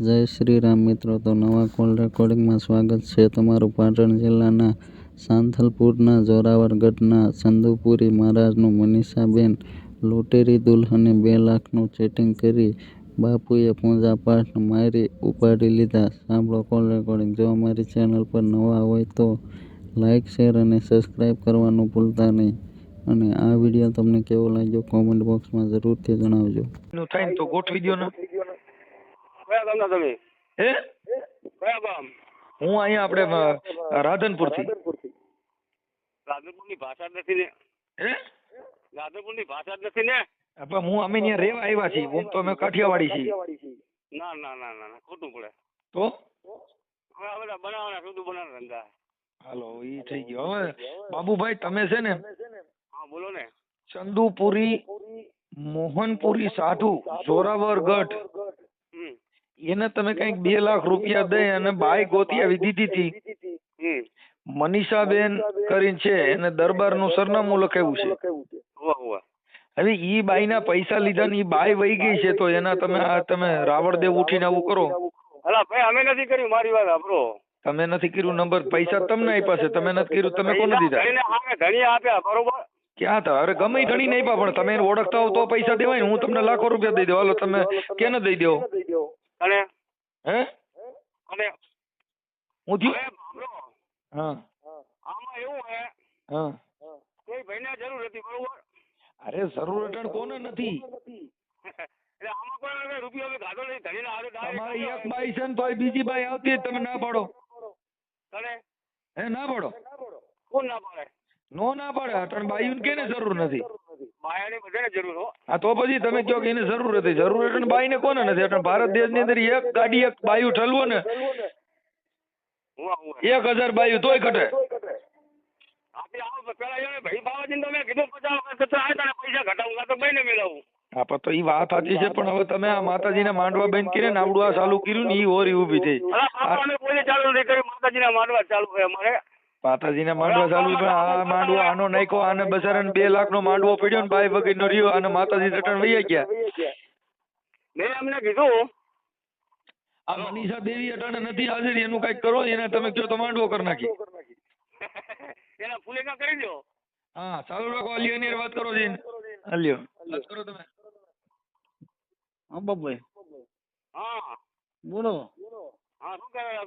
જય શ્રી રામ મિત્રો, તો નવા કોલ રેકોર્ડિંગમાં સ્વાગત છે તમારું પાટણ જિલ્લાના સાંથલપુરના જોરાવર ગઢના ચંદુપુરી મહારાજનું મનીષાબેન લૂંટેરી દુલ્હને બે લાખનું ચેટિંગ કરી બાપુએ પૂજાપાઠ મારી ઉપાડી લીધા. સાંભળો કોલ રેકોર્ડિંગ. જો અમારી ચેનલ પર નવા હોય તો લાઇક શેર અને સબસ્ક્રાઈબ કરવાનું ભૂલતા નહીં. અને આ વીડિયો તમને કેવો લાગ્યો કોમેન્ટ બોક્સમાં જરૂરથી જણાવજો. તો ગોઠવી દો ને. કયા ગામના તમે? હે? કયા ગામ? હું અહીંયા આપણે રાધનપુરથી રાધનપુરની ભાષા જ નથી ને? હે? રાધનપુરની ભાષા જ નથી ને? પણ હું અમે ત્યાં રેવા આવ્યા છીએ. હું તો અમે કાઠિયાવાડી છીએ. ના ના ના ના ના ખોટું પડે. તો? હવે આ બધા બનાવવાના શુદ્ધ બનાવવાના ધંધા. હાલો ઈ થઈ ગયો. હવે બાબુભાઈ તમે છે ને? હા બોલો ને. ચંદુપુરી મોહનપુરી સાધુ જોરાવર ગઢ. હમ એને તમે કંઈક બે લાખ રૂપિયા દઈ અને બાય ગોતી આવી દીધી. હતી મનીષાબેન કરીને છે એને દરબારનું સરનામું લખાવ્યું છે. હોવા ઈ બાઈના પૈસા લીધા ને ઈ બાઈ વહી ગઈ છે તો એના તમે આ તમે રાવણ દેવ ઉઠીને આવું કરો. અલા ભાઈ અમે નથી કર્યું મારી વાત આપરો તમે નથી કર્યું નંબર પૈસા તમને આપ્યા છે તમે નથી કર્યું તમે કોને દીધા? ધણી આપ્યા બરોબર? ક્યાં હતા અરે ગમે ઘણી ધણી નહીં પણ તમે ઓળખતા હો તો પૈસા દેવાય હું તમને લાખો રૂપિયા દઈ દઉં. હાલો તમે કેને દઈ દો? અને હે? અને હું થયું હા. આમાં એવું હે હા. કોઈ ભાઈને જરૂર હતી બરોબર? અરે જરૂર એટલે કોને નથી? એટલે આમાં કોઈ હવે રૂપિયો અમે નહીં નથી હાથે direct તમારી એક ભાઈ બાઈ છે ને તોય બીજી બાઈ આવતી તમે ના પાડો. અને હે ના પાડો? કોણ ના પાડે? નો ના પાડે અટણ બાઈઓને કેને જરૂર નથી? માયાની બધાને જરૂર હો. હા તો પછી તમે કહો કે એને જરૂર હતી. જરૂર અટણ બાઈને કોને નથી? અટણ ભારત દેશની અંદર એક ગાડી એક બાયું ઠલવો ને. એક હજાર બાયું તોય ઘટે. તો હા પણ ઈ વાત સાચી છે પણ હવે તમે આ માતાજીના માંડવા બંધ કરીને આવડું આ ચાલુ કર્યું ને એ હોરી ઊભી થઈ. નથી કરી માતાજીના માંડવા ચાલુ છે અમારે. માતાજીના માંડવા ચાલુ પણ આ માંડવો આનો નાખ્યો આને બચારાને બે લાખ નો માંડવો પડ્યો ને ભાઈ વગર નો રહ્યો અને માતાજી રટણ વૈયા ગયા. મેં એમને કીધું આ મનીષા દેવી અટાણે નથી હાજર એનું કંઈક કરો એને તમે કહો તો માંડવો કરી નાખી. એના ફૂલેકા કરી દો. હા ચાલુ રાખો અલ્યો ની વાત કરો જીન અલ્યો. વાત કરો તમે. હા બાપભાઈ હા. બોલો. હા શું કહેવાય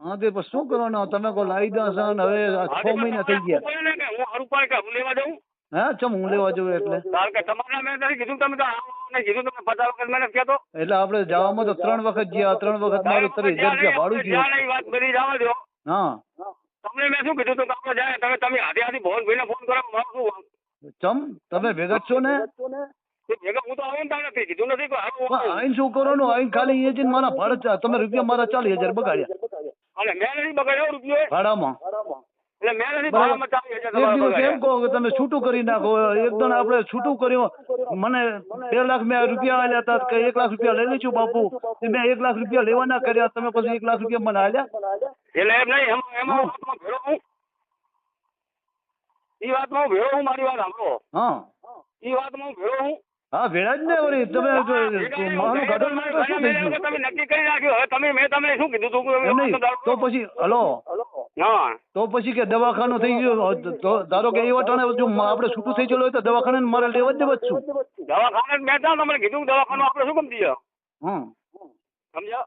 હા તે પણ શું કરવાનો? તમે કહો લાવી દો છો ને હવે છ મહિના થઈ ગયા. હું હારું પાડ કે હું લેવા જાઉં? હા ચમ હું લેવા જવું એટલે? કારણ કે તમારા મેં તારી કીધું તમે તો આવો ને કીધું તમે પચાસ વખત મને કહેતો એટલે આપણે જવામાં તો ત્રણ વખત ગયા ત્રણ વખત મારું ત્રીસ હજાર રૂપિયા ભાડું થયું. વાત કરી જવા દો હા. તમને મેં શું કીધું તો કે આપણે જાય તમે તમે હાથે હાથી ભવન ભાઈને ફોન કરો મારું શું ચમ તમે ભેગા છો ને? તે ભેગા હું તો આવું ને તારે કીધું નથી આવું પણ આઈને શું કરવાનું? આઈન ખાલી એ જ મારા ભાડે તમે રૂપિયા મારા ચાલીસ હજાર બગાડ્યા. અને મેં નથી બગાડ્યો રૂપિયો ભાડામાં? એટલે મેં નથી ભાડામાં ચાલી હજાર એક દિવસ એમ કહો કે તમે છૂટું કરી નાખો. એકદમ આપણે છૂટું કર્યું. મને બે લાખ મેં રૂપિયા આલ્યા હતા કે એક લાખ રૂપિયા લઈ લઈશું બાપુ. મેં એક લાખ રૂપિયા લેવાના કર્યા. તમે પછી એક લાખ રૂપિયા મને આલ્યા? એટલે એમ નહીં એમાં એમાં વાતમાં ભેળો હું. એ વાતમાં હું ભેળો હું મારી વાત સાંભળો. હા. એ વાતમાં હું ભેળો હું. હા ભેળા જ ને વળી તમે માનું માનું ઘટન તો શું થઈ ગયું તમે નક્કી કરી નાખ્યું. હવે તમે મેં તમને શું કીધું તું તો પછી હલો. હા. તો પછી કે દવાખાનું થઈ ગયું તો ધારો કે એ વટાણે જો આપણે છૂટું થઈ ગયેલું હોય તો દવાખાને મારે લેવા જ દેવા જ છું. દવાખાને મેં બેઠા તમને કીધું દવાખાનું આપણે શું કમ દઈએ હમ. સમજ્યા?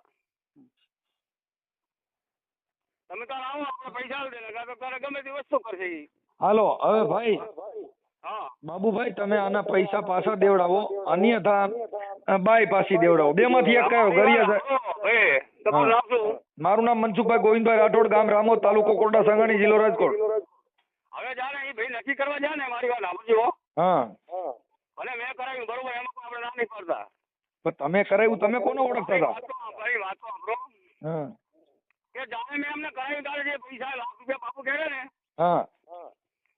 તમે તો આવો આપણે પૈસા તો તારે ગમે તે વસ્તુ કરશે હાલો હવે ભાઈ બાબુભાઈ તમે આના પૈસા પાછા દેવડાવો અન્યથા બાય પાછી દેવડાવો. બે માંથી એક કયો ગરિયા મારું નામ મનસુખભાઈ ગોવિંદભાઈ રાઠોડ ગામ રામોદ તાલુકો કોરડા સંગાણી જિલ્લો રાજકોટ. હવે જાણે એ ભાઈ નક્કી કરવા જાય ને મારી વાત સાંભળજો હા. અને મેં કરાવ્યું બરોબર એમાં આપણે ના નહીં પડતા પણ તમે કરાવ્યું તમે કોને ઓળખતા હતા? ભાઈ વાતો સાંભળો. હા. કે જાણે મેં એમને કરાવ્યું તારે જે પૈસા લાખ રૂપિયા બાપુ કહે ને હા.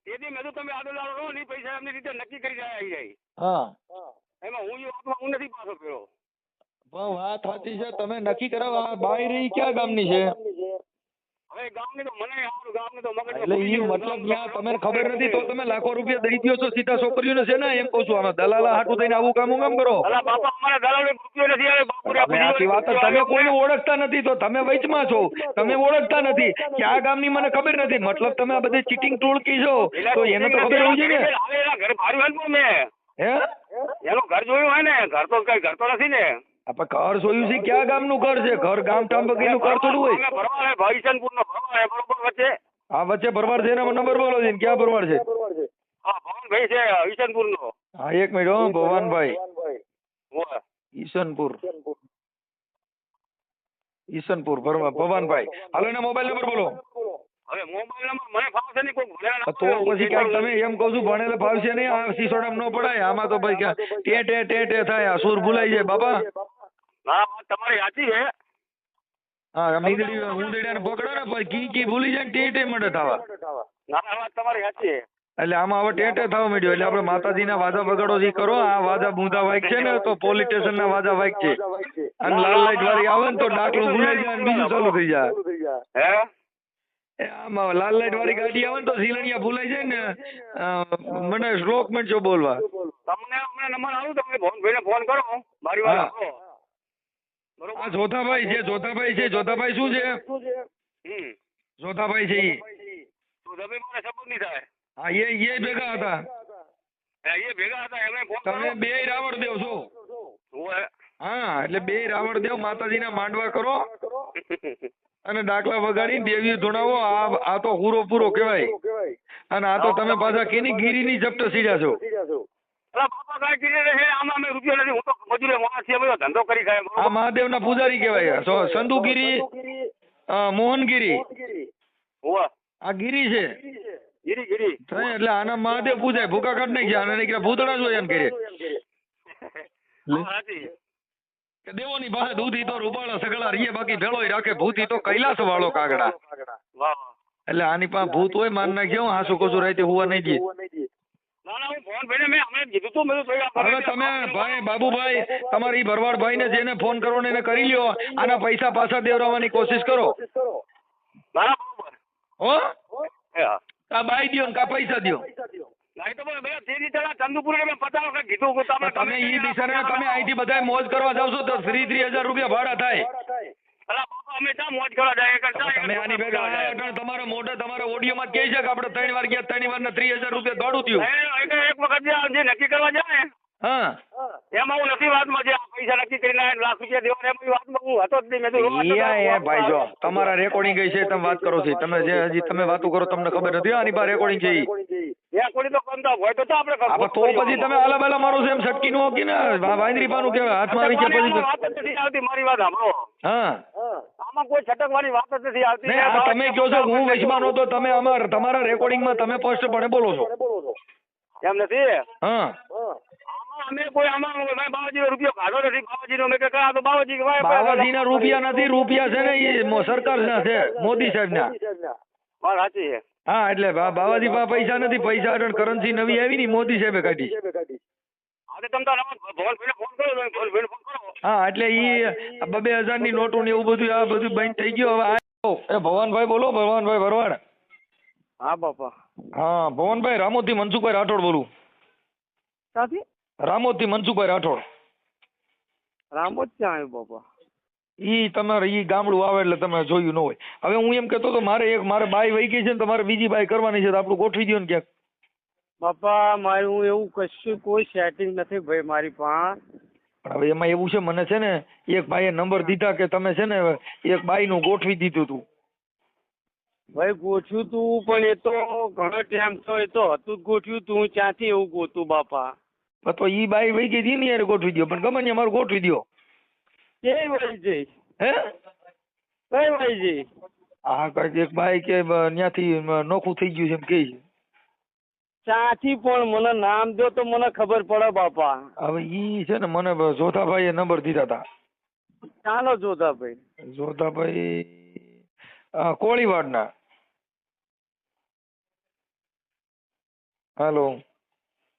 તેથી મેં તો તમે આડો દાડો રહો ને પૈસા એમની રીતે નક્કી કરી જાય આવી જાય હા. એમાં હું એ વાતમાં હું નથી પાછો ફેરો પણ વાત સાચી છે તમે નક્કી કરાવો આ બાઈ રહી ક્યાં ગામની છે? હવે ગામની તો મને યાર ગામની તો મગજ એટલે ઈ મતલબ ત્યાં તમને ખબર નથી તો તમે લાખો રૂપિયા દઈ દ્યો છો સીધા છોકરીઓને છે ને? એમ કહું છું આમાં દલાલા હાટું થઈને આવું કામ કામ કરો? અલા બાપા અમારા દલાલો રૂપિયો નથી આવે બાપુરે આખી વાત તમે કોઈને ઓળખતા નથી તો તમે વચમાં છો. તમે ઓળખતા નથી. કે આ ગામની મને ખબર નથી. મતલબ તમે આ બધી ચીટિંગ ટોળકી છો. તો એને તો ખબર હોવી જોઈએ ને? હવે ઘર ભાડું આપ્યું મેં. હે? એનું ઘર જોયું હોય ને? ઘર તો કઈ ઘર તો નથી ને? આપણે ઘર જોયું છે ક્યાં ગામનું ઘર છે? ઘર ગામ ટામ બગીનું ઘર થોડું હોય અમે ભરવાડ હે, ભાઈચંદપુર નો ભરવાડ હે, બરોબર વચ્ચે? આ વચ્ચે ભરવાડ છે એના નંબર બોલો છે ને ક્યાં ભરવાડ છે? હા ભવનભાઈ છે ઈશનપુર નો હા એક મિનિટ હો ભવાનભાઈ હોવે. ઈશનપુર. ઈશનપુર. ભરવા ભવાનભાઈ હાલો એના મોબાઈલ નંબર બોલો. હવે મોબાઈલ નંબર મને ફાવશે નહીં કોઈ ભણેલા તો પછી ક્યાંક તમે એમ કહું છું ભણેલે ફાવશે નહીં આ સિસોડામાં ન પડાય આમાં તો ભાઈ ક્યાં ટે ટે ટે ટે થાય આ સુર ભૂલાઈ જાય બાપા. હા વાત તમારી સાચી છે હા મીંદડી ઉંદરડાને પકડો ને પછી કી કી ભૂલી જાય ને ટે ટે મળે થવા. ના ના, વાત તમારી સાચી છે એટલે આમાં હવે ટેટે થવા માંડ્યો એટલે આપણે માતાજીના વાજા વગાડો જે કરો આ વાજા બુંદા વાઈક છે ને તો પોલીસ સ્ટેશન ના વાજા વાઈક છે. અને લાલ લાઈટ વાળી આવે ને તો ડાકલું ભૂલાઈ જાય બીજું ચાલુ થઈ જાય. હે? આમાં લાલ લાઈટ વાળી ગાડી આવે ને તો સીલણિયા ભૂલાઈ જાય ને મને શ્લોક મંડ્યો બોલવા. તમને નંબર આવું તમે ભવનભાઈને ફોન કરો. મારી વાત આ જોધાભાઈ છે જોધાભાઈ છે જોધાભાઈ શું છે? જોધાભાઈ છે? નહીં થાય. હા એ એ ભેગા હતા. એ ભેગા હતા એમને ફોન તમે બે રાવણ દેવ છો. હા એટલે બે રાવણ દેવ માતાજીના માંડવા કરો અને ડાકલા વગાડી દેવી ધૂણાવો. આ આ તો પૂરો પૂરો કહેવાય. અને આ તો તમે પાછા કેની ગીરીની જપ્ત સીડ્યા છો? રૂપિયો નથી. મજૂરી માણસ છે બધો ધંધો કરી ખાય આ મહાદેવના પૂજારી કહેવાય. સંધુગીરી મોહનગીરી. આ ગીરી છે. ગીરી ગીરી એટલે આના મહાદેવ પૂજાય. ભૂકા કાઢ નહીં ગયા આને કે ભૂતળા જોઈએ એમ કરે કે દેવોની પાસે દૂધી તો રૂપાળા સગળા રીએ બાકી ભેળો રાખે. ભૂતી તો કૈલાસ વાળો કાગડા. એટલે આની પાસે ભૂત હોય માન નાખ્યો હાસુ કસુ રાતે હુવા નહીં દે ના ના હું ફોન ભાઈને મેં હમણાં કીધું તું મેં ભાઈ હવે તમે ભાઈ બાબુભાઈ તમારી ભરવાડ ભાઈને જેને ફોન કરવો ને એને કરી લ્યો. આના પૈસા પાછા દેવડાવવાની કોશિશ કરો. હો? કા બાઈ દો કા પૈસા કીધું તમે ઈ બિચારા તમે અહીંથી બધા મોજ કરવા જાવ છો તો થ્રી ત્રી હજાર રૂપિયા ભાડા થાય. અમે ત્યાં મોજ કરવા જાય? કરતા તમે આની ભેગા આયા અટાણે તમારા મોઢે તમારા ઓડિયોમાં કહે છે કે આપણે ત્રણ વાર ગયા ત્રણ વાર ને ત્રીસ હજાર રૂપિયા દોડું થયું. એક વખત જે નક્કી કરવા જાય હા. એમાં હું નથી વાતમાં જે આ પૈસા નક્કી કરીને લાખ રૂપિયા દેવા એમાં વાતમાં હું હતો જ નહીં. ભાઈ જો તમારા રેકોર્ડિંગ છે? તમે વાત કરો છો. તમે જે હજી તમે વાતો કરો તમને ખબર નથી? આની પાસે રેકોર્ડિંગ છે ત્યાં કોઈ તો કમતા હોય તો તો આપણે તો પછી તમે આલા બાલા મારો એમ સટકી નો કે વાંદરી પાનું કહેવાય હાથમાં આવી છે આમાં પછી વાત નથી આવતી મારી વાત સાંભળો હા આમાં કોઈ છટકવાની વાત જ નથી આવતી નહીં તમે કહો છો હું વૈશ્વાન હતો તમે અમાર તમારા રેકોર્ડિંગમાં તમે સ્પષ્ટપણે બોલો છો એમ નથી હા અમે કોઈ આમાં ભાઈ રૂપિયો કાઢો નથી બાવાજીનો મેં કહ્યું આ તો બાવાજી કે ભાઈ બાવાજીના રૂપિયા નથી રૂપિયા છે ને એ ના છે મોદી સાહેબના વાત સાચી છે હા એટલે બાવાજી પાસે પૈસા નથી પૈસા અટણ કરન્સી નવી આવી ની મોદી સાહેબે કાઢી. હા એટલે ઈ બબે હજારની નોટો ને એવું બધું આ બધું બંધ થઈ ગયું હવે એ ભવાનભાઈ બોલો ભવાનભાઈ ભરવાડ. હા બાપા. હા ભવનભાઈ રામોદથી મનસુખભાઈ રાઠોડ બોલું. રામોથી મનસુખભાઈ રાઠોડ. રામો જ ક્યાં આવ્યો બાપા? ઈ તમારે ઈ ગામડું આવે એટલે તમે જોયું ન હોય. હવે હું એમ કેતો તો મારે એક મારે બાઈ વહી ગઈ છે ને તમારે બીજી બાઈ કરવાની છે તો આપણું ગોઠવી દો ને ક્યાંક. બાપા મારું એવું કશું કોઈ સેટિંગ નથી ભાઈ મારી પાસે. પણ હવે એમાં એવું છે મને છે ને એક ભાઈએ નંબર દીધા કે તમે છે ને એક બાઈ નું ગોઠવી દીધું તું. ભાઈ ગોઠ્યું તું પણ એ તો ઘણો ટાઈમ તો એ તો હતું જ ગોઠવ્યું તું. ક્યાંથી એવું ગોતું બાપા? તો ઈ બાઈ વહી ગઈ હતી ને યાર ગોઠવી દો પણ ગમે ને મારું ગોઠવી દો કઈ ભાઈજી હે? કઈ ભાઈજી હા કાંઈક એક ભાઈ કે ત્યાંથી નોખું થઈ ગયું છે એમ કહે છે. ત્યાંથી પણ મને નામ દો તો મને ખબર પડે બાપા. હવે ઈ છે ને મને જોધાભાઈએ નંબર દીધા હતા ચાલો જોધાભાઈ? જોધાભાઈ કોળીવાડના. હાલો.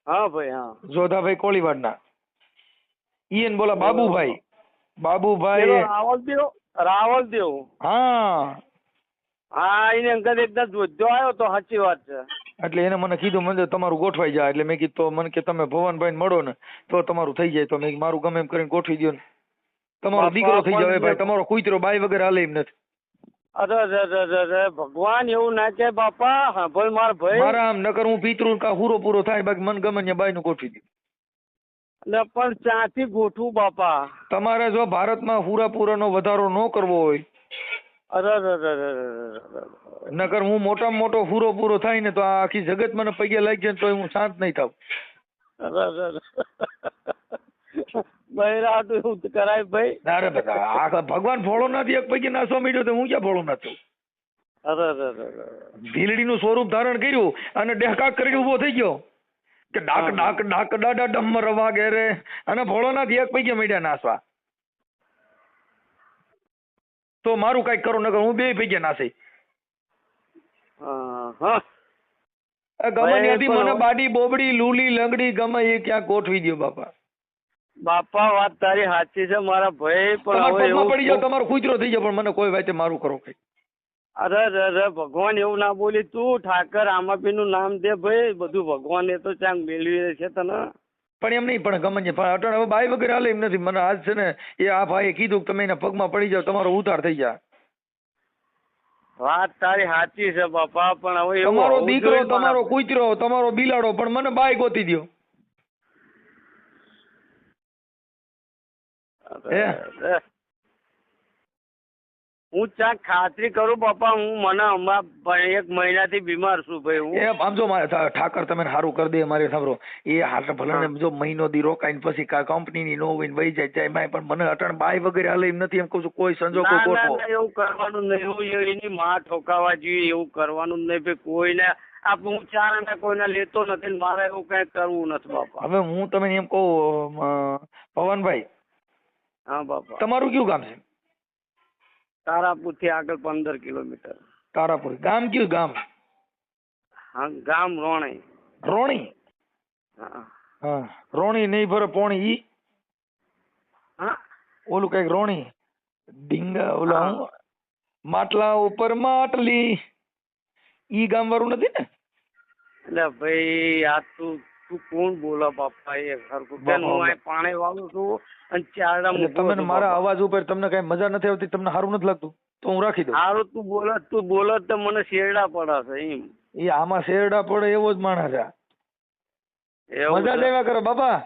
હા ભાઈ હા. જોધાભાઈ કોળીવાડના. ઈ એને બોલા બાબુભાઈ. બાબુભાઈ. રાવલદેવ રાવલદેવ રાવલ હા. હા એને અંકલ એકદમ વધ્યો આવ્યો તો સાચી વાત છે. એટલે એને મને કીધું મને તમારું ગોઠવાઈ જાય એટલે મેં કીધું મને કે તમે ભવનભાઈ મળો ને તો તમારું થઈ જાય. તો મેં મારું ગમે એમ કરીને ગોઠવી દો ને. તમારો દીકરો થઈ જાય. ભાઈ તમારો કુતરો બાઈ વગર હાલે એમ નથી. અરે અરે અરે ભગવાન એવું ના કે બાપા. સાંભળ માર ભાઈ. મારા આમ નકર હું પિતૃ કા હુરો પૂરો થાય બાકી મન ગમે ને બાઈ નું ગોઠવી દઉં ને પણ ચાથી ગોઠવું બાપા તમારે જો ભારતમાં પૂરાપૂરાનો વધારો ન કરવો હોય અરે. નકર હું મોટામાં મોટો પૂરો પૂરો થાય ને તો આ આખી જગત મને પગે લાગી જાય તો હું શાંત નહીં થાવ એવું કરાય ભાઈ અરે બધા ભગવાન ફોળો નથી એક પૈકી નાસવા મીડ્યો તો હું ક્યાં ફોળો ના અરે. ભીલડીનું સ્વરૂપ ધારણ કર્યું અને ડેહકાક કરીને ઊભો થઈ ગયો કે ડાક ડાક ડાક ડાડા ડમ રવા ગેરે અને ભોળોનાથ એક પૈકી માંડ્યા નાસવા. તો મારું કંઈક કરો નકર હું બે પૈકી નાસી. ગમે ત્યાંથી મને બાડી બોબડી લૂલી લંગડી ગમે એ ક્યાં ગોઠવી દો બાપા. બાપા વાત તારી સાચી છે મારા ભાઈ પણ હવે પડી જાવ તમારો કૂતરો થઈ જાય પણ મને કોઈ વાતે મારું કરો કઈ. અરે અરે અરે ભગવાન એવું ના બોલી. તું ઠાકર આમાપી નું નામ દે ભાઈ. બધું ભગવાન એ તો ચાંગ મેળવી છે તને. પણ એમ નહીં પણ ગમે છે. પણ અટણ હવે બાઈ વગર હાલે એમ નથી. મને આજ છે ને એ આ ભાઈએ કીધું કે તમે એના પગમાં પડી જાવ તમારો ઉતાર થઈ જાય. વાત તારી સાચી છે બાપા પણ હવે તમારો દીકરો તમારો કૂતરો તમારો બિલાડો પણ મને બાઈ ગોતી દ્યો. હે. હું ચા ખાતરી કરું બાપા હું મને હમણાં એક મહિનાથી બીમાર છું ભાઈ હું. એ આમ જો મારે ઠાકર તમે સારું કરી દે મારે સાંભળો એ હાલ ભલે જો મહિનો દી રોકાઈને પછી કંપની કંપનીની નો હોય વહી જાય જાય એમાં પણ મને અટણ બાય વગેરે હાલે એમ નથી એમ કહું છું કોઈ સંજોગો ના ના ગોઠવો એવું કરવાનું નહીં હું એની માં ઠોકાવા જોઈએ એવું કરવાનું નહીં ભાઈ કોઈને આપ હું ચાર આના કોઈને લેતો નથી મારે એવું કઈ કરવું નથી બાપા. હવે હું તમને એમ કહું પવનભાઈ હા બાપા. તમારું કયું ગામ છે? તારાપુરથી આગળ પંદર કિલોમીટર. તારાપુર. ગામ કયું ગામ? હા ગામ રોણી. રોણી? હા. રોણી નહીં ભરે પોણી ઈ? હા. ઓલું કંઈક રોણી? ડીંગા ઓલા હું. માટલા ઉપર માટલી. ઈ ગામ વાળું નથી ને? એટલે ભાઈ આ તું તું કોણ બોલા બાપા એ ખરખું બેન હું આ પાણી વાળું છું? અને ચારડા તમને મારા અવાજ ઉપર તમને કઈ મજા નથી આવતી તમને સારું નથી લાગતું તો હું રાખી દઉં. હારું તું બોલે તું બોલો તો મને શેરડા પડાશે એમ. એ આમાં શેરડા પડે એવો જ માણસ આ મજા લેવા કરો બાપા.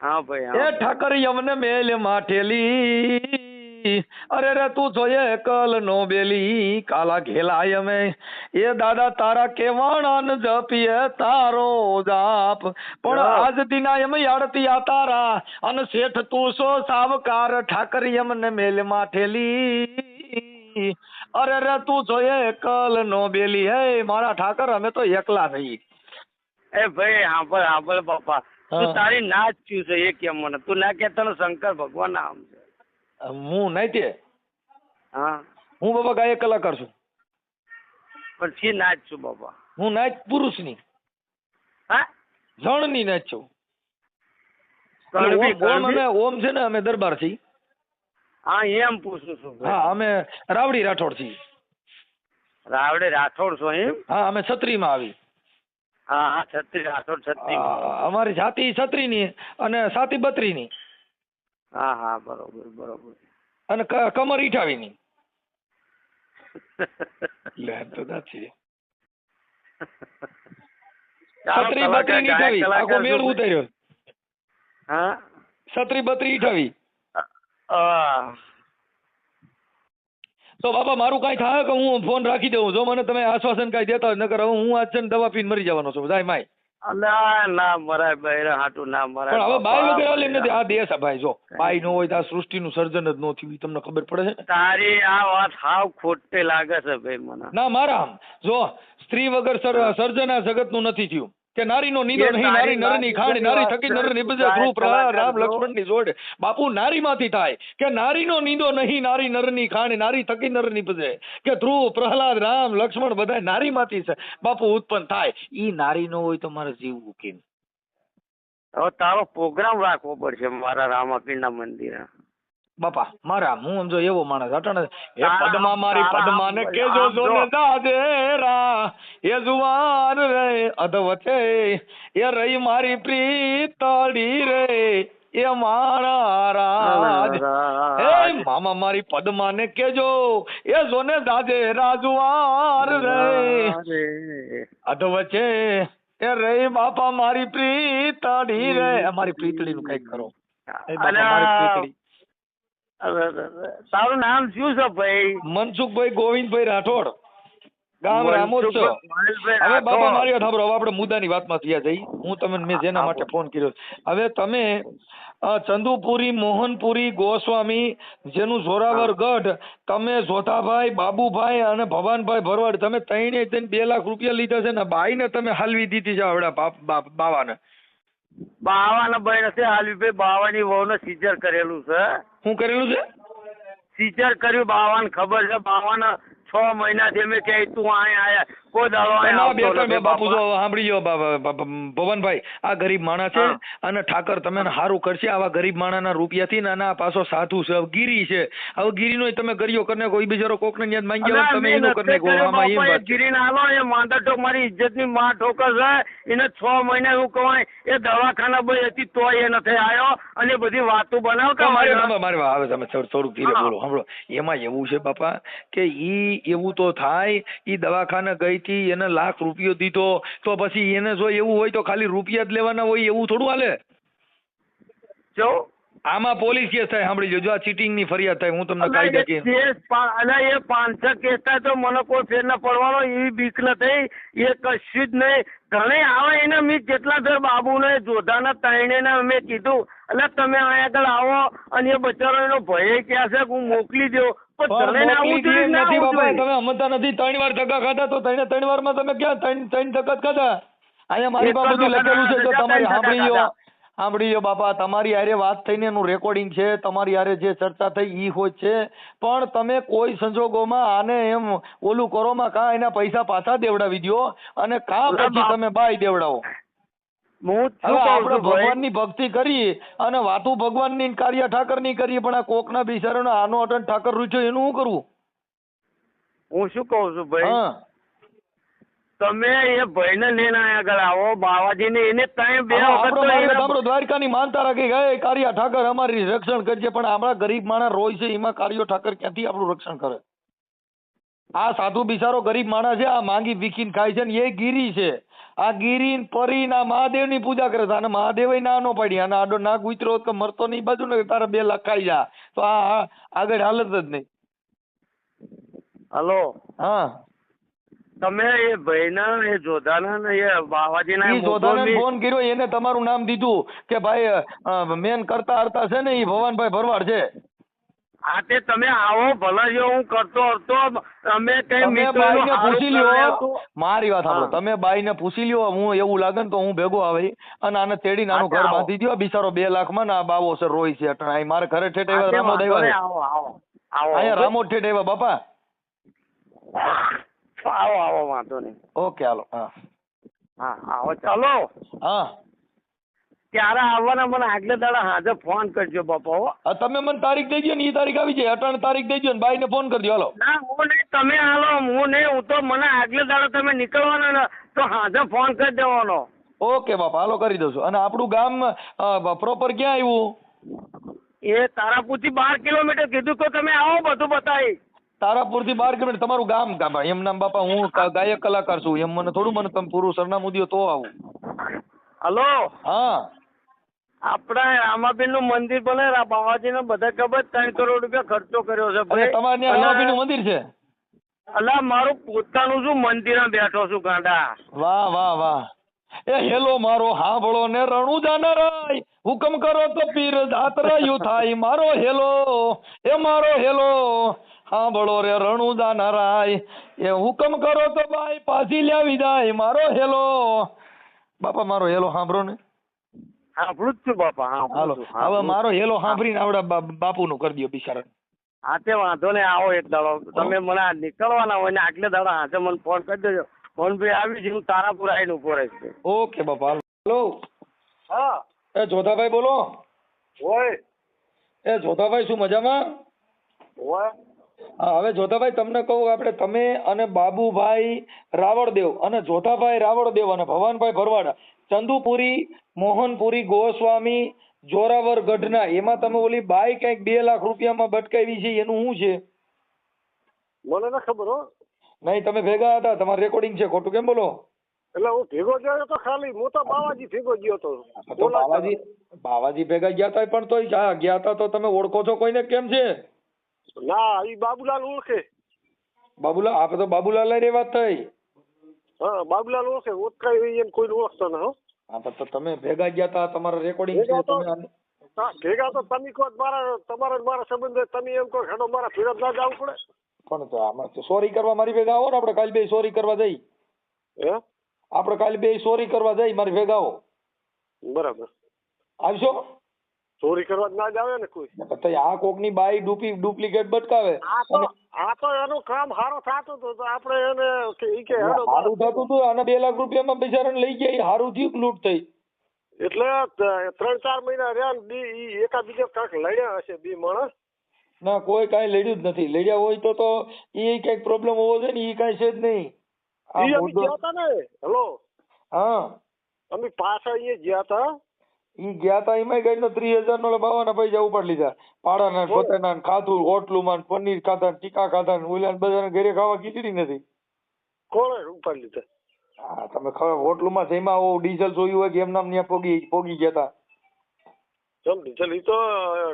હા ભાઈ એ ઠાકર યમને મેલ માઠેલી. અરે રે તું જોઈએ કલ નો બેલી કાલા ઘેલાય અમે. એ દાદા તારા કેવાણ જપીએ તારો જાપ. પણ આજ દિના એમ યાડતી આ તારા. અને શેઠ તું સો સાવકાર ઠાકર યમને મેલ માઠેલી અરે રે તું જોઈએ કલ નો બેલી. હે મારા ઠાકર અમે તો એકલા નહીં. એ ભાઈ હાંભળ હાંભળ બાપા. તું તારી ના જ છે એ કેમ મને? તું ના કે તને શંકર ભગવાન નામ છે. હું નહીં તે. હા. હું બાબા ગાયક કલાકાર છું. પણ છે નાચ છું બાબા? હું નાચ પુરુષની. હા? જણની નાચ છું. ઓમ છે ને અમે દરબાર છીએ હા એમ પૂછું છું હા અમે રાવડી રાઠોડ છીએ રાવડે રાઠોડ છો એમ? હા અમે છત્રીમાં આવી. હા હા છત્રી રાઠોડ છત્રી. અમારી જાતિ છત્રીની અને સાતી બત્રીની. હા હા બરોબર બરોબર. અને કમર કમર ઈઠાવીની. લે તો નથી છત્રી બત્રી ઈઠાવી. આખો મેળ. ઉતાર્યો. હા? છત્રી બત્રી ઈઠાવી. હા. તો બાબા મારું કાંઈ થાય કે હું ફોન રાખી દઉં? જો મને તમે આશ્વાસન કાંઈ દેતા હોય નકર હું આજ છે દવા પીને મરી જવાનો છું. જાય માય. અલા, ના મરાય બૈરા હાટું ના મરાય. પણ હવે બાઈ વગેરે એમ નથી. આ દેશ ભાઈ જો. બાઈ નો હોય તો આ સૃષ્ટિનું સર્જન જ ન થયું. તમને ખબર પડે છે તારી આ વાત હાવ ખોટે લાગે છે ભાઈ મને. ના મારા જો સ્ત્રી વગર સર- સર્જન આ જગતનું નથી થયું. કે નારીનો નીદો એ નહીં નારી નરની ખાણી નારી થકી નર નિબજે પ્રહલાદ રામ લક્ષ્મણની જોડે. બાપુ નારીમાંથી થાય કે નારીનો નીદો નહીં નારી નરની ખાણી નારી થકી નર નિબજે કે ધ્રુવ પ્રહલાદ રામ લક્ષ્મણ બધા નારીમાંથી છે. બાપુ ઉત્પન્ન થાય. ઈ નારી નો હોય તો મારે જીવવું કેમ હવે તારો પ્રોગ્રામ રાખવો પડશે મારા રામાપીરના મંદિરે. બાપા મારા હું સમજો એવો માણસ અટણ એ પદમા મારી પદમા ને કેજો. જોને દાદેરા એ જુવાન રે અધવચે એ રહી મારી પ્રીતડી રે એ મારા રાજ. એ મામા મારી પદમા ને કેજો એ જોને દાદે રાજુવાર રે. અધવચે એ રહી બાપા મારી પ્રીતડી રે. મારી પ્રીતડી નું કંઈક કરો. મારી પ્રીતડી તારું નામ શું છે ભાઈ? મનસુખભાઈ ગોવિંદભાઈ રાઠોડ. ગામ રામોત્સવ. હવે બાબા મારી સાંભળો હવે આપણે મુદ્દાની વાતમાં થયા જઈ. હું તમને મેં જેના માટે ફોન કર્યો. હવે તમે ચંદુપુરી મોહનપુરી ગોસ્વામી જેનું જોરાવર ગઢ તમે જોધાભાઈ બાબુભાઈ અને ભવાનભાઈ ભરવાડ તમે ત્રણે ત્રણ બે લાખ રૂપિયા લીધા છે ને બાઈને તમે હાલવી દીધી છે બાપ- બાવાને. બાવાના ભાઈ નથી હાલવી બાવાની વહુને સીઝર કરેલું છે. શું કરેલું છે? સીઝર કર્યું બાવાને ખબર છે બાવાને છ મહિનાથી અમે કહે તું અહીંયા આયા. કોઈ દાડો બાપુ જો સાંભળી ભવનભાઈ આ ગરીબ માણસ છે અને ઠાકર તમે સારું કરશે આવા ગરીબ માણસના રૂપિયાથી ને આના પાછો સાધુ છે હવે ગીરી છે. હવે ગીરીનો તમે કર્યો કરીને કોઈ બિચારો કોક ને યાદ માંગી અલા, તમે એનો નથી કરી નાખો આમાં એમ વાત. ગિરીને એ માંદા ઠોક મારી ઇજ્જતની માં ઠોકર છે એને છ મહિના એવું કહેવાય એ દવાખાના ભાઈ હતી તો એ નથી આવ્યો અને બધી વાતો બનાવતા મારે મારે આવે તમે થોડુંક ધીરે બોલો સાંભળો. એમાં એવું છે બાપા કે ઈ એવું તો થાય ઈ દવાખાને ગઈ હતી એને લાખ રૂપિયો દીધો, તો પછી એને જો એવું હોય તો ખાલી રૂપિયા જ લેવાના હોય એવું થોડું હાલે? જો આમાં પોલીસ કેસ થાય સાંભળી લેજો આ ચીટિંગની ફરિયાદ થાય હું તમને કાયદા કે કેસ અલા, એ પાંચસો કેસ થાય તો મને કોઈ ફેર ના પડવાનો એ બીક નથી એ કશું જ નહીં. ઘણે આવે એને મેં જેટલા ફેર બાબુને જોધાના ત્રણે ને મેં કીધું. એટલે તમે અહીંયા આગળ આવો અને એ બચારો એનો ભય ક્યાં છે હું મોકલી દો તમે સમજતા નથી ત્રણ વાર ધક્કા ખાધા તો ત્રણે ત્રણ વારમાં તમે ક્યાં ત્રણ ત્રણ ધક્કા ખાધા? અહીંયા મારી પાસે લખેલું છે તો તમારી સાંભળી સાંભળી લો બાપા તમારી હારે વાત થઈને એનું રેકોર્ડિંગ છે તમારી હારે જે ચર્ચા થઈ ઈ હોય છે. પણ તમે કોઈ સંજોગોમાં આને એમ ઓલું કરોમાં કાં એના પૈસા પાછા દેવડાવી દો અને કાં પછી તમે બાય દેવડાવો. આપણે ભગવાનની ભક્તિ કરી અને વાતું ભગવાનની ને કાર્ય ઠાકરની કરી પણ આ કોકના બિચારાનો આનો અટન ઠાકર રૂચ્યો એનું શું કરવું હું શું કહું છું ભાઈ? હા. તમે એ ભાઈને લઈને અહીંયા આગળ આવો બાવાજીને એને ત્યાં બે વખત તો એને- આપણો દ્વારકાની માનતા રાખી ગયે કાર્ય ઠાકર અમારી રક્ષણ કરજે પણ આપણા ગરીબ માણસ રોય છે એમાં કાર્યો ઠાકર ક્યાંથી આપણું રક્ષણ કરે? આ સાધુ બિચારો ગરીબ માણસ છે આ માંગી વિકીન ખાય છે ને એ ગીરી છે. આ ગીરી ને પરી ના મહાદેવની પૂજા કરે છે. અને મહાદેવ ના નો પાડી. અને આડો નાક ઉતરો તો કે મરતો નહીં. બાજુ ને તારા બે લાખ ખાઈ જા. તો આ આ આગળ હાલત જ નહીં. હલો. હા. તમે એ ભાઈના એ જોધાના ને એ બાવાજીના ઈ જોધાને ફોન કર્યો એને તમારું નામ દીધું કે ભાઈ મેન કરતા હરતા છે ને એ ભવાનભાઈ ભરવાડ છે. હા તે તમે આવો ભલા જો હું કરતો હતો તમે કઈ હારું પૂછી લ્યો. મારી વાત સાંભળો. તમે બાઈને પૂછી લ્યો હું એવું લાગે ને તો હું ભેગો આવી. અને આને તેડી નાનું ઘર બાંધી દ્યો. બિચારો બે લાખમાં ને આ બાવો છે રોય છે અટણ. અહીં મારે ઘરે ઠેઠ આવ્યા રામો દેવા અહીંયા રામો ઠેઠ આવ્યા બાપા. આવો આવો વાંધો નહીં. ઓકે હાલો હા. હા આવો ચાલો. હા. ત્યારે આવવાના મને આગલે દાડા હાજર ફોન કરજો બાપા હો. તમે મને તારીખ દેજો ને એ તારીખ આવી જાય. અટાણ તારીખ દેજો ને બાઈને ફોન કરજો હાલો. ના હું નહીં તમે હાલો હું નહીં હું તો મને આગલે દાડો તમે નીકળવાના ને તો હાજર ફોન કરી દેવાનો. ઓકે બાપા હાલો કરી દઉં છું. અને આપણું ગામ પ્રોપર ક્યાં આવ્યું? એ તારાપુરથી બાર કિલોમીટર કીધું તો તમે આવો બધું બતાવી તારાપુરથી બાર કિલોમીટર. તમારું ગામ ગામ એમ નામ બાપા હું ગાયક કલાકાર છું. એમ મને થોડું મને તમે પૂરું સરનામું દો તો આવું. હલો? હા. આપણા રામાબેનનું મંદિર બને બાવાજી ને બધા ખબર ત્રણ કરોડ રૂપિયા ખર્ચો કર્યો છે ભાઈ. તમારે ત્યાં રામાપીરનું મંદિર છે? અલા મારું પોતાનું શું મંદિર બેઠો છું ગાંડા? વાહ વાહ વાહ. એ હેલો મારો હાંભળો ને રણુ જાનારાય હુકમ કરો તો પીર દાતરાયું થાય મારો હેલો એ મારો હેલો. હાંભળો રે રણુદા નારાય. એ હુકમ કરો તો ભાઈ પાછી લાવી જાય મારો હેલો. બાપા મારો હેલો સાંભળો ને. સાંભળું જ છું બાપા હાલો હવે મારો હેલો સાંભળીને આવડા બાપુનું કરી દો બિચારા હા તે વાંધો નહીં આવો એક દાડો. તમે મને આ નીકળવાના હોય ને આગલે દાડો હાથે મને ફોન કરી દેજો. ફોન ભાઈ આવી હું તારાપુર આવીને ઊભો રહીશ ઓકે બાપા હાલો. હા. એ જોધાભાઈ બોલો. એ જોધાભાઈ શું મજામાં? ઓય હા હવે જોધાભાઈ તમને કહું આપણે તમે અને બાબુભાઈ રાવળદેવ અને જોધાભાઈ રાવળદેવ અને ભવાનભાઈ ભરવાડા ચંદુપુરી મોહનપુરી ગોસ્વામી જોરાવર ગઢના એમાં તમે ઓલી બાઈ કંઈક બે લાખ રૂપિયામાં બટકાવી છે એનું શું છે? મને ના ખબર હો. નહીં તમે ભેગા હતા તમારું રેકોર્ડિંગ છે ખોટું કેમ બોલો? એટલે હું ભેગો ગયો તો ખાલી હું તો બાવાજી ભેગો ગયો તો. તો બાવાજી બાવાજી ભેગા ગયા તા પણ હા ગયા હતા તો તમે ઓળખો છો કોઈને કેમ છે? ના એ બાબુલાલ ઓળખે. બાબુલાલ આપણે તો બાબુલાલની વાત થઈ. હા બાબુલાલ ઓળખે ઓળખાય એવી એમ કોઈ ઓળખતો ના હો. હા તો તમે ભેગા ગયા હતા તમારા રેકોર્ડિંગ તમે ભેગા તો તમે કહો મારા તમારા મારા સંબંધ તમે એમ કહો હેડો મારા ભેગા ના જવું પડે. પણ તો આમાં સોરી કરવા મારી ભેગા આવો ને આપણે કાલ બે સોરી કરવા જઈ. હે? આપણે કાલે બે ચોરી કરવા જાય મારી ભેગા આવો. બરાબર. આવશો? ચોરી કરવા ના જ આવે ને કોઈ. તો આ કોકની બાઈ ડુપી ડુપ્લિકેટ બટકાવે. આ તો આ તો એનું કામ સારું થતું હતું તો આપણે એને કે ઈ કે હેડો સારું થતું હતું અને બે લાખ રૂપિયામાં બિચારાને લઈ ગયા હારું થયું લૂંટ થઈ. એટલે ત્રણ ચાર મહિના રહ્યા ને બી ઈ એકા બીજા કાંઈક લડ્યા હશે બી માણસ? ના કોઈ કાંઈ લડ્યું જ નથી. લડ્યા હોય તો તો એ કંઈક પ્રોબ્લેમ હોવો જોઈએ ને એ કાંઈ છે જ નહીં. આ અમે ગયા હતા ને? હેલો? હા. અમે પાછા અહીંયા ગયા હતા ઈ ગયા તા એમાં ગાડીનો ત્રીસ હજાર નો બાવાના પૈસા ઉપાડી લીધા. ને પોતાના ખાધું રોટલું માં પનીર ખાધા ટીકા ખાધા ઓલા ને ઘરે ખાવા ખીચડી નથી. કોણે ઉપાડ લીધા? હા તમે ખબર હોટલુમાં માં ડીઝલ જોયું હોય કે એમ નામ ત્યાં પોગી પોગી ગયા તા. સમજી ડીઝલ? ઈ તો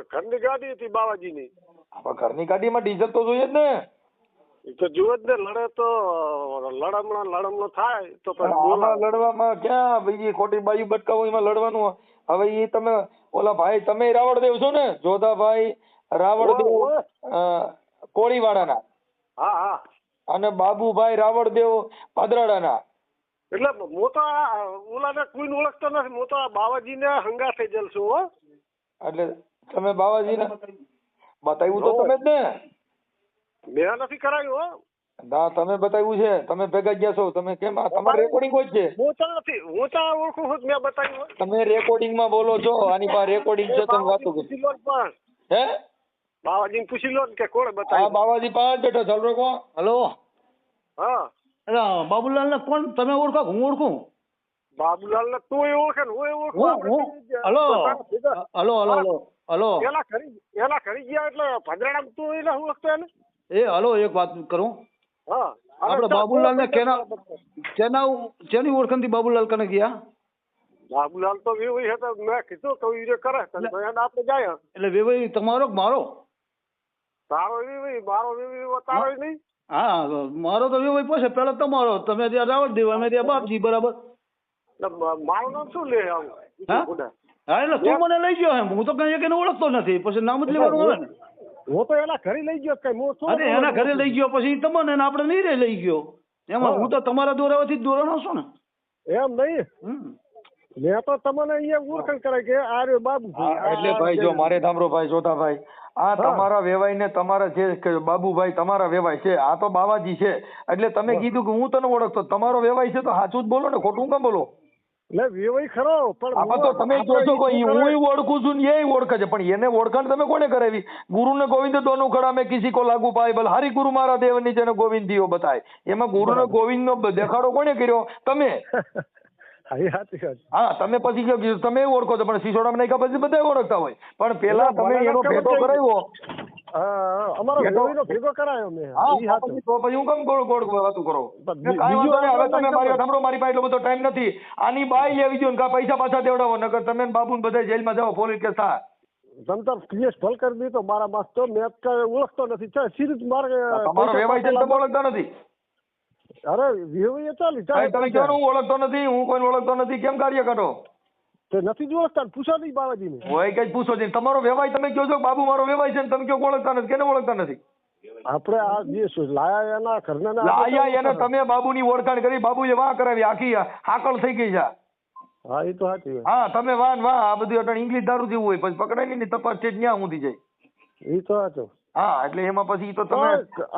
ઘરની ગાડી હતી બાવાજીની. ઘરની ગાડીમાં ડીઝલ તો જોઈએ જ ને. તો જુએ જ ને લડે તો લડમણો લડમણો થાય તો આમાં લડવામાં ક્યાં બીજી ખોટી બાજુ બટકાવો એમાં લડવાનું હવે એ તમે ઓલા ભાઈ તમે રાવળદેવ છો ને? જોધાભાઈ રાવળદેવ કોળીવાડાના. હા હા. અને બાબુભાઈ રાવળદેવ પાદરાડાના. એટલે હું તો ઓલાને કોઈને ઓળખતો નથી. હું તો બાવાજીને હંગા થઈ જલ છું હો. એટલે તમે બાવાજીને બતાવ્યું તો તમે જ ને. મેં નથી કરાયું હો. ના તમે બતાવ્યું છે. તમે ભેગા ગયા છો. તમે કેમ આ તમારે રેકોર્ડિંગ હોય જ છે? હું તો નથી હું તો ઓળખું છું મેં બતાવ્યું તમે રેકોર્ડિંગમાં બોલો છો. આની પાસે રેકોર્ડિંગ છે તમે વાતો કરો. પૂછી લો પણ. હે? બાવાજી પૂછી લો કે કે બતાવ્યું હા બાવાજી પાંચ બેઠો ચાલો કો હલો? હા. બાબુલાલ ને કોણ તમે ઓળખો હું ઓળખું? બાબુલાલ ને તું ઓળખે ને હું ઓળખું. હું હું? કરી ગયા. Hello? Hello hello hello hello. એલા ખરી એલા ખરી ગયા એટલે ભદ્રાણામ તું એને ઓળખતો એને? એ હલો એક વાત કરું. હા આપણે બાબુલાલ ને કેના કેના કેની ઓળખણથી બાબુલાલ કને ગયા? બાબુલાલ તો વી હતા મેં કીધું તો ઈ કરે આપણે જાય એટલે વેવાઈ તમારો મારો? તારો વી મારો વી હોય તારો નહીં. હા મારો તો વેવાઈ પછી પેલા તમારો તમે ત્યાં રાવણ દેવ અમે ત્યાં બાપજી બરાબર? મારું નામ શું લે હા? એટલે તું મને લઈ ગયો એમ હું તો કઈ એકને ઓળખતો નથી પછી નામ જ લેવાનું આવે ને. હું તો એના ઘરે લઈ ગયો કઈ હું શું અરે એના ઘરે લઈ ગયો પછી તમને ને આપણે નહીં રે લઈ ગયો. એમાં હું. તો તમારા દોરાવાથી જ દોરાનો છું ને. એમ નહીં? મેં તો તમને અહીંયા ઓળખાણ કરાય કે આ રહ્યો બાબુ એટલે ભાઈ જો મારે ધામરો ભાઈ જોધાભાઈ આ તમારા વેવાય ને તમારા જે બાબુભાઈ તમારા વેવાય છે આ તો બાવાજી છે. એટલે તમે કીધું કે હું તને ઓળખતો તમારો વેવાય છે તો સાચું જ બોલો ને ખોટું કેમ બોલો? એટલે વેવાઈ ખરો પણ તો તમે કહો છો કે હું ઓળખું છું ને એ ઓળખે છે પણ એને ઓળખાણ તમે કોને કરાવી? ગુરુ ને ગોવિંદ દોનું ખડા મેં કિસી કો લાગુ પાય બલ હરી ગુરુ મારા દેવની જેને ગોવિંદ દિયો બતાય. એમાં ગુરુ ને ગોવિંદ નો દેખાડો કોને કર્યો? તમે. હા તમે પછી તમે ઓળખો છો પણ સિસોડામાં નાખ્યા પછી બધા ઓળખતા હોય. પણ પેલા તમે એનો ખબર ભેટો કરાવ્યો. અમારો એ ભેગો કરાયો મેં. હા ઈ તો તો પછી હું કેમ ગોળ ગોળ વાતું કરો? કાંઈ વાંધો નહીં, હવે તમે મારી સાંભળો, મારી પાસે એટલો બધો ટાઈમ નથી. આની બાઈ લેવી જોઈએ ને કાં પૈસા પાછા દેવડાવો નકર તમે ને બાબુ ને બધા જેલમાં જાઓ પોલીસ કે સા તાર કેસ ભલ કરી દીધો મારા માસ તો મેં અત્યારે ઓળખતો નથી. ચાલ સીરીજ મારે તમારો પૈસા છે તમે ઓળખતા નથી. અરે એ ચાલી ભાઈ, તમે કહો હું ઓળખતો નથી? હું કોઈને ઓળખતો નથી? કેમ કાર્ય કરો? તે નથી જ ઓળખતા પૂછો નહીં બાવાજીને હોય કઈ પૂછો નહીં. તમારો વેવાઈ તમે કહો છો કે બાબુ મારો વેવાઈ છે ને તમે કયો ઓળખતા નથી. કેને ઓળખતા નથી? આપણે આ જે લાયા એના ઘરના આયા એને તમે બાબુની ઓળખાણ કરી બાબુએ વાહ કરાવી. આખી હાકલ થઈ ગઈ છે હા એ તો સાચી હા તમે વાહ વાહ આ બધું અટણ ઇંગ્લિશ દારૂ જેવું હોય પછી પકડાય નહીં ને તપાસ છે ત્યાં સુધી જાય. એ તો સાચું. હા એટલે એમાં પછી તો તમે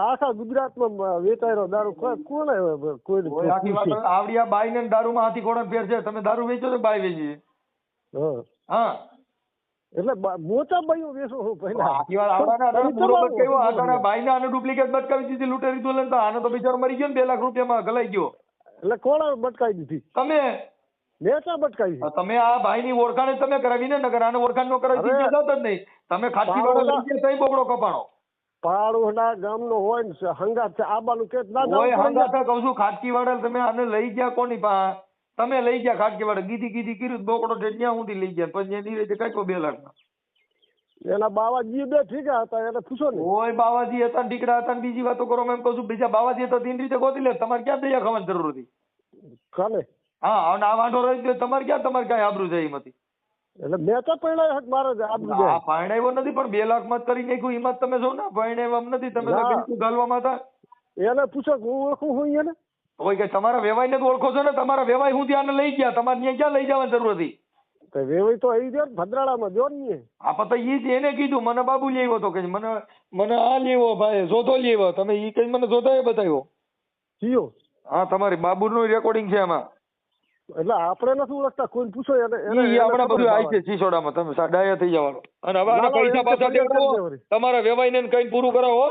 આખા ગુજરાતમાં વેચાયેલો દારૂ કોણ કોને કોઈ આખી વાત આવડિયા બાઈ ને દારૂમાં હાથી કોણ ફેર છે. તમે દારૂ વેચો છો બાઈ વેચી? હા. એટલે મોટા ભાઈઓ વેચો હું પહેલા. આખી વાત આવડાને અઢાર તમે પૂરો. આ ભાઈ ની આને ડુપ્લિકેટ બટકાવી દીધી લૂંટેરી દુલ્હન તો આને તો બિચારો મરી ગયો ને બે લાખ રૂપિયામાં ગલાઈ ગયો. એટલે કોણે બટકાઈ દીધી? તમે? નેતા બટકાઈ તમે આ ભાઈની ઓળખાણ તમે કરાવી ને નગર આને ઓળખાણ નો કરાવી જાત જ નહીં. તમે ખાતી વાળા તઈ બોકડો કપાણો? પાડોશના ગામનો હોય ને હંગાત છે આબાનું કે ના હોય ઓય કહું છું ખાટકી વાળા તમે આને લઈ ગયા કોની પા? તમે લઈ ગયા ખાટકી વાળા ગીધી ગીધી કર્યું બોકડો છે ત્યાં સુધી લઈ ગયા પછી એની રીતે કાઢ્યો બે લાખ એના બાવાજી બે ઠીક હતા એટલે પૂછો ને. ઓય બાવાજી હતા ઠીકડા હતા બીજી વાતો કરો એમ કહું છું બીજા બાવાજી હતા તીન રીતે ગોતી લે તમારે ક્યાં દયા ખાવાની જરૂર હતી? કાલે હા અને આ વાંધો રહી ગયો તમારે ક્યાં તમારે ક્યાંય આબરૂ જાય એમ હતી. એટલે મેં તો પહેલા હક મારે આબરૂ જાય. પરણાવ્યો નથી પણ બે લાખમાં કરી નાખ્યું એમાં તમે જો ને પરણાવ્યો નથી તમે તો બિલકુલ ગાલવામાં હતા. એને પૂછો હું ઓળખું હું એને? હોય કે તમારા વેવાય ને ઓળખો છો ને તમારા વેવાય હું ત્યાં લઈ ગયા તમારે ત્યાં ક્યાં લઈ જવાની જરૂર હતી? તો વેવાય તો આવી ગયો ભદ્રાળામાં જો ને આ પતા ઈ જ એને કીધું મને બાબુ લેવો તો કે મને મને આ લેવો ભાઈ જોધો લેવો તમે ઈ કઈ મને જોધાએ બતાવ્યો? જીઓ. હા તમારી બાબુનું રેકોર્ડિંગ છે એમાં એટલે આપણે નથી ઓળખતા કોઈ પૂછો એને એ આપણે બધું આવી છે બાવા. સિસોડામાં તમે ડાયા થઈ જવાનો. અને હવે પૈસા પાછા દેવો. તમારા વેવાઈને કઈ પૂરું કરાવો.